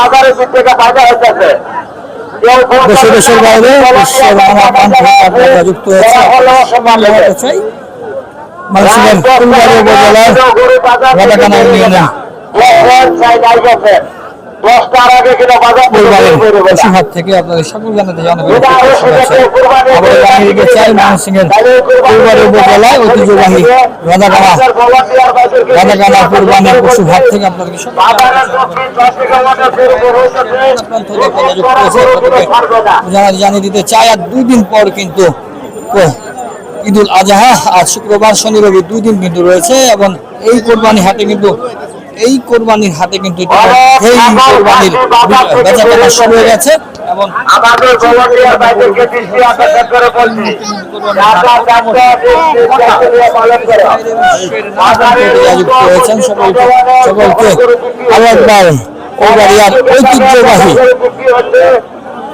বাজারের দিক থেকে ফায়দা হইতেছে দেশে দেশের বাইরে আপনারা যুক্ত হয়েছে মানুষের ফুলবাড়ি উপজেলার রাধাকানা ইউনিয়নে। দশটার আগে কিনা বাজার থেকে ফুলবাড়ির বের করে দেবে। পশুহাট থেকে আপনাদের সকল জানাতে জানাতে আবার জানিয়ে দিতে চাই ময়মনসিংহের উপজেলায় ঐতিহ্যবাহী রাধাকানা রাধাকানা পাশ থেকে আপনাদেরকে জানিয়ে দিতে আর দুই দিন পর কিন্তু ঈদুল আজহা আর শুক্রবার শনি রবি দুই দিন কিন্তু রয়েছে। এবং এই কোরবানি হাটে কিন্তু এই কোরবানির হাতে কিন্তু এই কোরবানির বেচা কেনা শুরু হয়ে গেছে এবং আমাদের দৃষ্টি আকর্ষণ করে বলছি সকলকে সকলকে আরও একবার কোরবানিয়ার ঐতিহ্যবাহী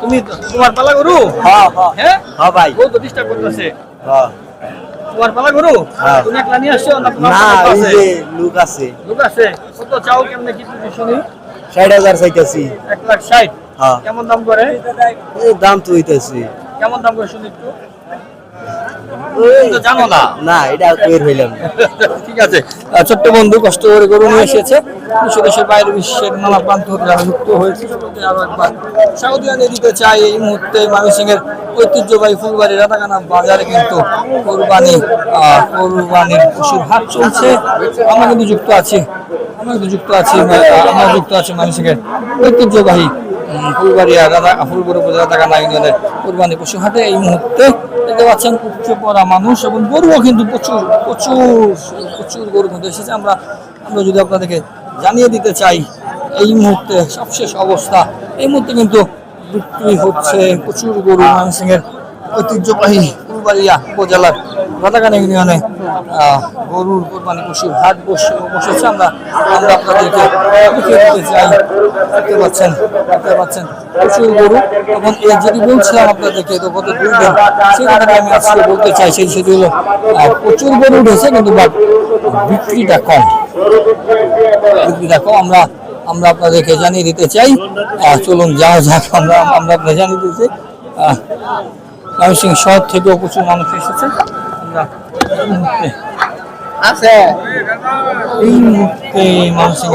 তুমি তোমার পালা গরু? হ্যাঁ হ্যাঁ। হ্যাঁ? ভাই। বউ তো ডিস্টার্ব করতেছে। হ্যাঁ। তোমার পালা গরু। তুমি একলা নিয়ে আসছো না তোমার না এই যে লোক আছে। লোক আছে। কত চাও কেমনে কি তুমি শুনি? ষাট হাজার চাইতেছি। এক লাখ ষাট। হ্যাঁ। কেমন দাম করে? এই দাম তো হইতেছি। কেমন দাম করে শুনি একটু? জানো না। না এটা তৈরি হইলাম ঠিক আছে। আহ, ছোট্ট বন্ধু কষ্ট করে গরু নিয়ে এসেছে। দেশ দেশের বাইরে বিশ্বের নানা প্রান্ত যারা যুক্ত হয়েছে আরও একবার স্বাগত জানিয়ে দিতে চাই। এই মুহূর্তে ময়মনসিংহের ঐতিহ্যবাহী ফুলবাড়ি বাজারে কিন্তু কোরবানি কোরবানির পশুর হাট চলছে। আমরা কিন্তু যুক্ত আছি। আমরা কিন্তু যুক্ত আছি আমরা যুক্ত আছি ময়মনসিংহের ঐতিহ্যবাহী উম, ফুলবাড়িয়া রাধা ফুলবুড়ো রাধাকানা ইউনিয়নের কোরবানি পশু হাটে এই মুহূর্তে দেখতে পাচ্ছেন উপচে পড়া মানুষ এবং গরুও কিন্তু প্রচুর প্রচুর প্রচুর গরু কিন্তু এসেছে। আমরা আমরা যদি আপনাদেরকে জানিয়ে দিতে চাই, এই মুহূর্তে সবশেষ অবস্থা, এই মুহূর্তে কিন্তু বিক্রি হচ্ছে প্রচুর গরু, ময়মনসিংহের ঐতিহ্যবাহী উপজেলার রাধাকানা ইউনিয়নে গরুর কোরবানি পশুর হাট বসে বসেছে। আমরা আমরা আপনাদেরকে দেখিয়ে চাই। দেখতে পাচ্ছেন দেখতে পাচ্ছেন প্রচুর গরু। এবং এই যেটি বলছিলাম আপনাদেরকে, তো গত দুই দিন আমি আজকে বলতে চাই, সেই সেটি হলো প্রচুর গরু উঠেছে, কিন্তু বিক্রিটা কম। বিক্রিটা কম। আমরা আমরা আপনাদেরকে জানিয়ে দিতে চাই। চলুন যা যাক। আমরা আমরা জানিয়ে দিতে চাই আহ, ময়মনসিংহ শহর থেকেও প্রচুর মানুষ এসেছে। আমরা এই মুহূর্তে আছে। ময়মনসিংহ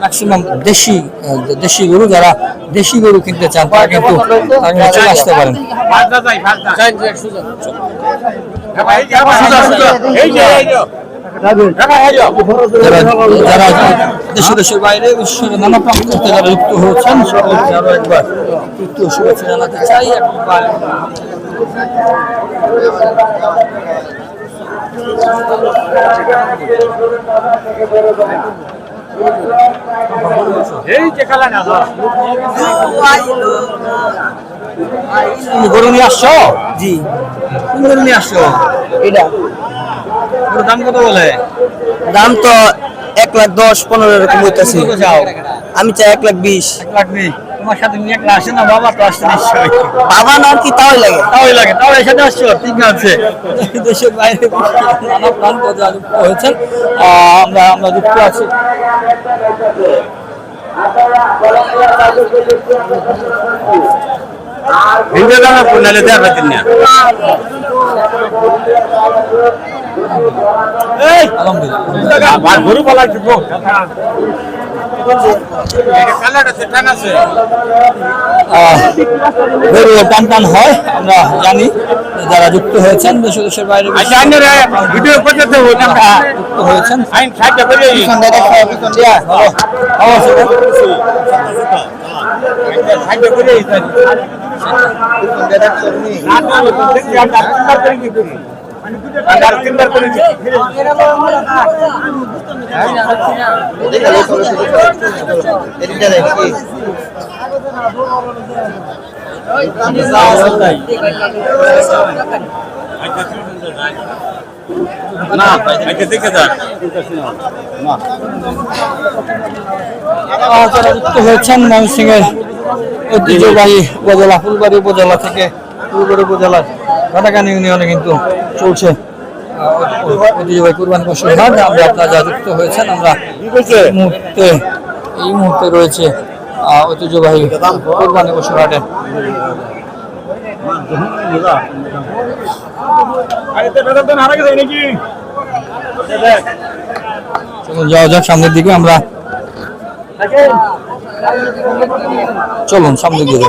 ম্যাক্সিমাম দেশি দেশি গরু, যারা দেশি গরু কিনতে চান, তারা কিন্তু চলে আসতে পারেন। যারা দেশে দেশের বাইরে বিশ্বের নানা প্রান্ত যারা হয়েছেন শুভেচ্ছা জানাতে চাই। তুমি গরু নিয়ে আসছো? জি। কোন গরু নিয়ে আসছো? এটা। গরুর দাম কত বলে? দাম তো এক লাখ দশ পনেরো এরকম হইতেছে। আমি চাই এক লাখ বিশ। এক লাখ নেই তোমার সাথে নিয়ে একলা আসে না বাবা তো আসছে নিশ্চয়ই বাবা না কি তাই লাগে। তাই লাগে তাও এর সাথে আসছো ঠিক আছে। দেশের বাইরে নানা যারা যুক্ত হয়েছেন। আমরা আমরা যুক্ত আছি। না আলহামদুলিল্লাহ। গরু পালা দিব টান টান হয় আমরা জানি যারা যুক্ত হয়েছেন দেশ ও দেশের বাইরে আচ্ছা ভিডিও করতে না? যুক্ত হয়েছেন। করে। করে তিনবার ময়মনসিংহের ঐতিহ্যবাহী উপজেলা ফুলবাড়ি উপজেলা থেকে ফুলবাড়ি উপজেলার ঘাটাকানি ইউনিয়নে কিন্তু চলছে। ঐতিহ্যবাহী কুরবানি আমরা আপনারা যুক্ত হয়েছেন, আমরা এই মুহূর্তে এই মুহূর্তে রয়েছে ঐতিহ্যবাহী কুরবানি পশুর হাটে। যাওয়া যাক সামনের দিকে, আমরা চলুন, সামনের দিকে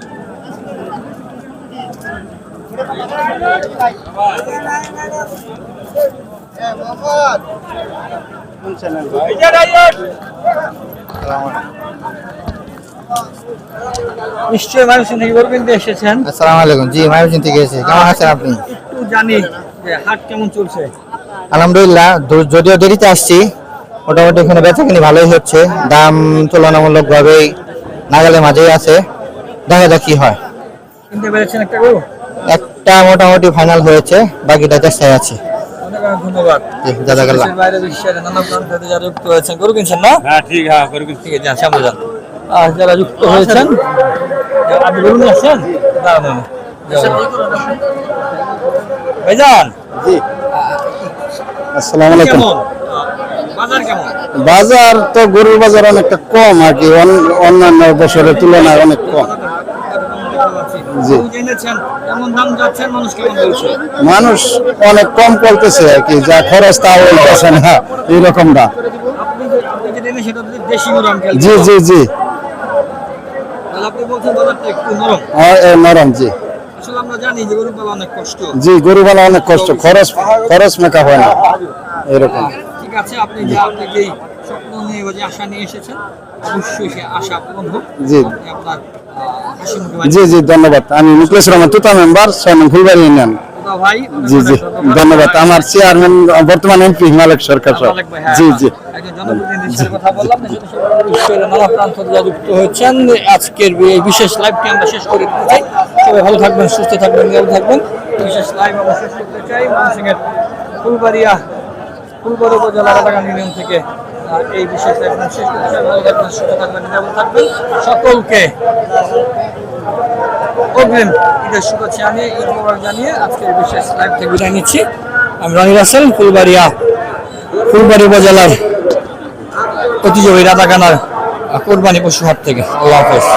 নিশ্চয়ই মানুষ থেকে এসেছেন? আসসালামু আলাইকুম। জি মায়াবতী থেকে এসেছি। কেমন আছেন আপনি? একটু জানি যে হাট কেমন চলছে। আলহামদুলিল্লাহ যদিও দেরিতে আসছি মোটামুটি এখানে বেচা কিনি ভালোই হচ্ছে। দাম তুলনামূলক ভাবেই নাগালের মাঝেই আছে। দেখা যাক কি হয়। কিনতে পেরেছেন একটা গরু? একটা মোটামুটি ফাইনাল হয়েছে বাকিটা চেষ্টায় আছে। অনেক অনেক ধন্যবাদ। জাজাকাল্লাহ। বাইরে বিশ্বের নানা প্রান্ত থেকে যারা যুক্ত হয়েছেন গরু কিনছেন না? হ্যাঁ ঠিক হ্যাঁ ঠিক আছে যান যান। আর যারা যুক্ত হয়েছেন আপনি গরু নিয়ে আসছেন? দাঁড়ান দাঁড়ান। ভাইজান। জি। আসসালামু আলাইকুম। বাজার তো গরুর বাজার অনেকটা কম আর কি অন- অন্যান্য বছরের তুলনায় অনেক কম জি। গরু কিনেছেন কেমন দাম যাচ্ছেন মানুষ অনেক কম করতেছে আর কি যা খরচ তা বলতেছে না এইরকম খেয়াল জি জি জি। নরম। জি। আমরা জানি যে গরু পালা অনেক কষ্ট। জি গরু বালা অনেক কষ্ট। খরচ খরচ মেকা হয় না এরকম ঠিক আছে আপনি যে আপনি যে আশা নিয়ে এসেছেন। অবশ্যই সে আশা পূরণ হোক। জি। আপনার জি জি ধন্যবাদ। আমি মুকেশ রহমান তুতা মেম্বার ছয় নং ফুলবাড়ি ইউনিয়ন। জি জি ধন্যবাদ। আমার চেয়ারম্যান বর্তমান এমপি মালিক সরকার হ্যাঁ, জি জি। যুক্ত হয়েছেন। আজকের এই বিশেষ লাইভটি আমরা শেষ করে দিতে চাই। সবাই ভালো থাকবেন সুস্থ থাকবেন নিরাপদ থাকবেন। বিশেষ লাইভ আমরা শেষ করতে চাই। ময়মনসিংহের ফুলবাড়িয়া ফুলবাড়ি উপজেলা রাজাগান ইউনিয়ন থেকে। এই ভালো থাকবেন সকলকে। অগ্রিম ঈদের শুভেচ্ছা জানিয়ে, ঈদ মোবারক জানিয়ে আজকের বিশেষ লাইভ থেকে বিদায় নিচ্ছি। আমি রনি রাসেল, ফুলবাড়িয়া, ফুলবাড়ি উপজেলার প্রতিযোগী রাধাকানার কোরবানি পশু হাট থেকে। আল্লাহ হাফেজ।